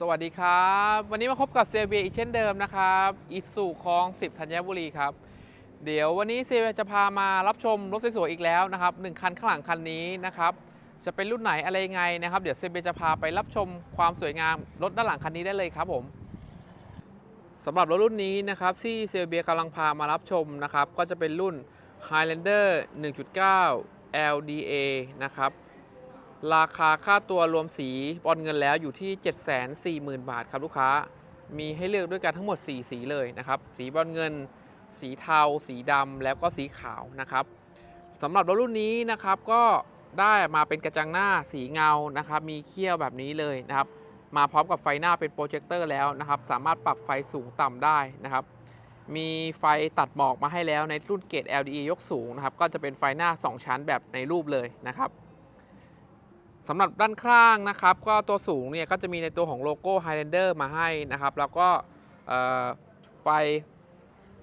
สวัสดีครับ วันนี้มาพบกับเซเบียอีกเช่นเดิมนะครับอิสุคลอง 10 ธัญบุรีครับ เดี๋ยววันนี้เซเบียจะพามารับชมรถสวยๆอีกแล้วนะครับหนึ่งคันข้างหลังคันนี้นะครับจะเป็นรุ่นไหนอะไรยังไงนะครับ เดี๋ยวเซเบียจะพาไปรับชมความสวยงามรถด้านหลังคันนี้ได้เลยครับผมสำหรับรถรุ่นนี้นะครับที่เซเบียกำลังพามารับชมนะครับก็จะเป็นรุ่น Highlander 1.9 LDA นะครับ ราคาค่าตัวรวมสีบอลเงินแล้วอยู่ที่ 740,000 บาทครับลูกค้า มีให้เลือกด้วยกันทั้งหมด 4 สีเลยนะครับ สีบอลเงิน สีเทา สีดำ แล้วก็สีขาวนะครับสำหรับรถรุ่นนี้นะครับก็ได้มาเป็นกระจังหน้าสีเงานะครับ มีเขี้ยวแบบนี้เลยนะครับ มาพร้อมกับไฟหน้าเป็นโปรเจคเตอร์แล้วนะครับ สามารถปรับไฟสูงต่ำได้นะครับ มีไฟตัดหมอกมาให้แล้วในรุ่นเกรด LDE ยกสูงนะครับ ก็จะเป็นไฟหน้า 2 ชั้นแบบในรูปเลยนะครับ สำหรับด้านข้างนะครับ ก็ตัวสูงเนี่ยก็จะมีในตัวของโลโก้ Highlander มาให้นะครับ แล้วก็ไฟ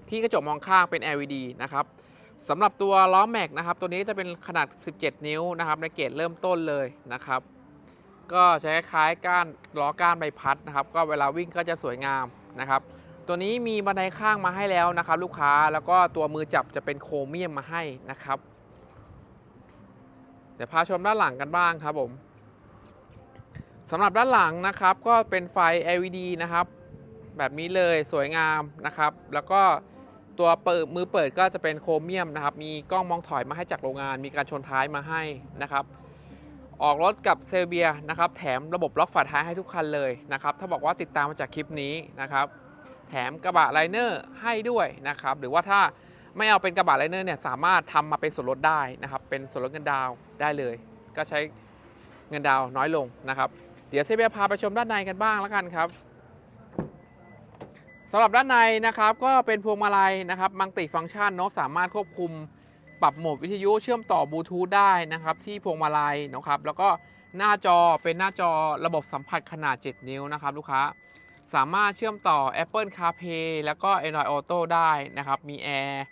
ที่กระจกมองข้างเป็น LED นะครับสำหรับตัวล้อแม็กนะครับ ตัวนี้จะเป็นขนาด 17 นิ้วนะครับ ในเกรดเริ่มต้นเลยนะครับ ก็จะคล้ายก้านล้อก้านใบพัดนะครับ ก็เวลาวิ่งก็จะสวยงามนะครับ ตัวนี้มีบันไดข้างมาให้แล้วนะครับ ลูกค้าแล้วก็ตัวมือจับจะเป็นโครเมียมมาให้นะครับ เดี๋ยวพาชมด้านหลังกันบ้างครับผมสำหรับด้านหลังนะครับก็เป็นไฟ LED นะครับ แบบนี้เลยสวยงามนะครับ แล้วก็ตัวเปิดมือเปิดก็จะเป็นโครเมียมนะครับ มีกล้องมองถอยมาให้จากโรงงาน มีการชนท้ายมาให้นะครับ ออกรถกับเซลเบียนะครับ แถมระบบล็อกฝาท้ายให้ทุกคันเลยนะครับ ถ้าบอกว่าติดตามมาจากคลิปนี้นะครับ แถมกระบะไลเนอร์ให้ด้วยนะครับ หรือว่าถ้า ไม่เอาเป็นกระบะไลเนอร์เนี่ยสามารถทำมาเป็นส่วนลดได้นะครับ เป็นส่วนลดเงินดาวได้เลย ก็ใช้เงินดาวน้อยลงนะครับ เดี๋ยวเซเบียพาไปชมด้านในกันบ้างแล้วกันครับสำหรับด้านในนะครับก็เป็นพวงมาลัยนะครับมัลติฟังก์ชันเนาะสามารถควบคุมปรับโหมดวิทยุเชื่อมต่อบลูทูธได้นะครับที่พวงมาลัยนะครับแล้วก็หน้าจอเป็นหน้าจอระบบสัมผัสขนาด 7 นิ้วนะครับลูกค้าสามารถเชื่อมต่อ Apple CarPlay แล้วก็ Android Auto ได้นะครับมีแอร์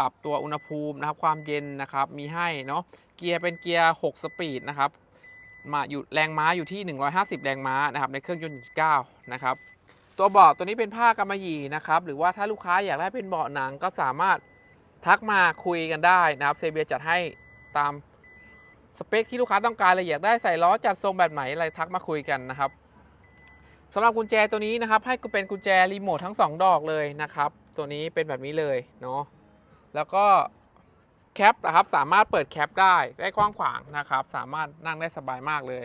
ปรับตัวอุณหภูมินะครับ ความเย็นนะครับ มีให้เนาะ เกียร์เป็นเกียร์ 6 สปีดนะครับ มาอยู่แรงม้าอยู่ที่ 150 แรงม้านะครับ ในเครื่องยนต์9นะครับ ตัวเบาะตัวนี้เป็นผ้ากำมะหยี่นะครับ หรือว่าถ้าลูกค้าอยากได้เป็นเบาะหนังก็สามารถทักมาคุยกันได้นะครับ เซเบียจัดให้ตามสเปคที่ลูกค้าต้องการเลยอยากได้ใส่ล้อจัดทรงแบบไหนอะไรทักมาคุยกันนะครับสำหรับกุญแจตัวนี้นะครับ ให้เป็นกุญแจรีโมททั้ง 2 ดอกเลยนะครับ ตัวนี้เป็นแบบนี้เลยเนาะ แล้วก็แคปนะครับสามารถเปิดแคปได้ได้กว้างขวางนะครับ สามารถนั่งได้สบายมากเลย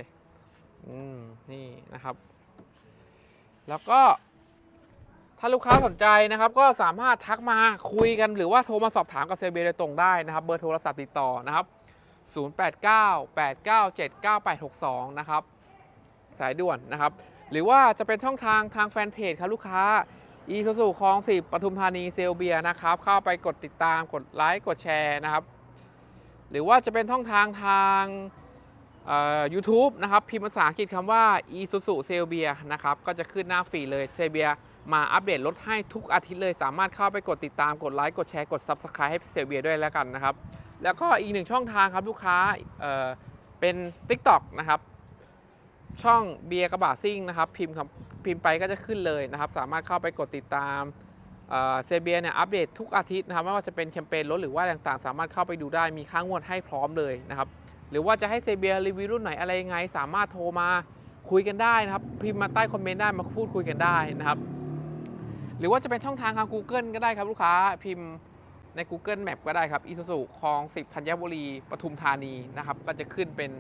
อืมนี่นะครับ แล้วก็ ถ้าลูกค้าสนใจนะครับ ก็สามารถทักมาคุยกันหรือว่าโทรมาสอบถามกับเซเบียโดยตรงได้นะครับ เบอร์โทรศัพท์ติดต่อนะครับ 0898979862 นะครับ สายด่วนนะครับ หรือว่าจะเป็นช่องทางทางแฟนเพจครับลูกค้า อีซูซูคลองสิบปทุมธานีเซลเบียนะครับ เข้าไปกดติดตามกดไลค์กดแชร์นะครับ หรือว่าจะเป็นช่องทางทางยูทูบนะครับ พิมพ์ภาษาอังกฤษคำว่า i s u z u s e l b i a นะครับ ก็จะขึ้นหน้าฟีเลยเซเบียมาอัปเดตรถให้ทุกอาทิตย์เลย สามารถเข้าไปกดติดตามกดไลค์กดแชร์กด Subscribe ให้เซเบียด้วยแล้วกันนะครับ แล้วก็อีกหนึ่งช่องทางครับลูกค้าเเป็น TikTok นะครับ ช่องเบียร์กระบะซิ่งนะครับ พิมพ์พิมพ์ไปก็จะขึ้นเลยนะครับ สามารถเข้าไปกดติดตามเซเบียเนี่ยอัปเดตทุกอาทิตย์นะครับไม่ว่าจะเป็นแคมเปญรถหรือว่าต่างๆ สามารถเข้าไปดูได้มีค่างวดให้พร้อมเลยนะครับ หรือว่าจะให้เซเบียรีวิวรุ่นไหนอะไรยังไง สามารถโทรมาคุยกันได้นะครับ พิมพ์มาใต้คอมเมนต์ได้มาพูดคุยกันได้นะครับ หรือว่าจะเป็นช่องทางทาง Google ก็ได้ครับลูกค้าพิมพ์ใน Google Map ก็ได้ครับอีซูซูคลองสิบธัญบุรีปทุมธานีนะครับ ก็จะขึ้นเป็น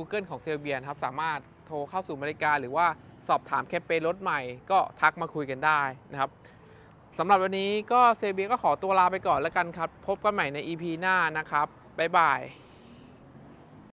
Google ของเซลเบียนครับ สามารถโทรเข้าสู่บริการ หรือว่าสอบถามแคมเปญรถใหม่ ก็ทักมาคุยกันได้นะครับสำหรับวันนี้ก็เซลเบียก็ขอตัวลาไปก่อนแล้วกันครับ พบกันใหม่ใน EP หน้านะครับ บ๊ายบาย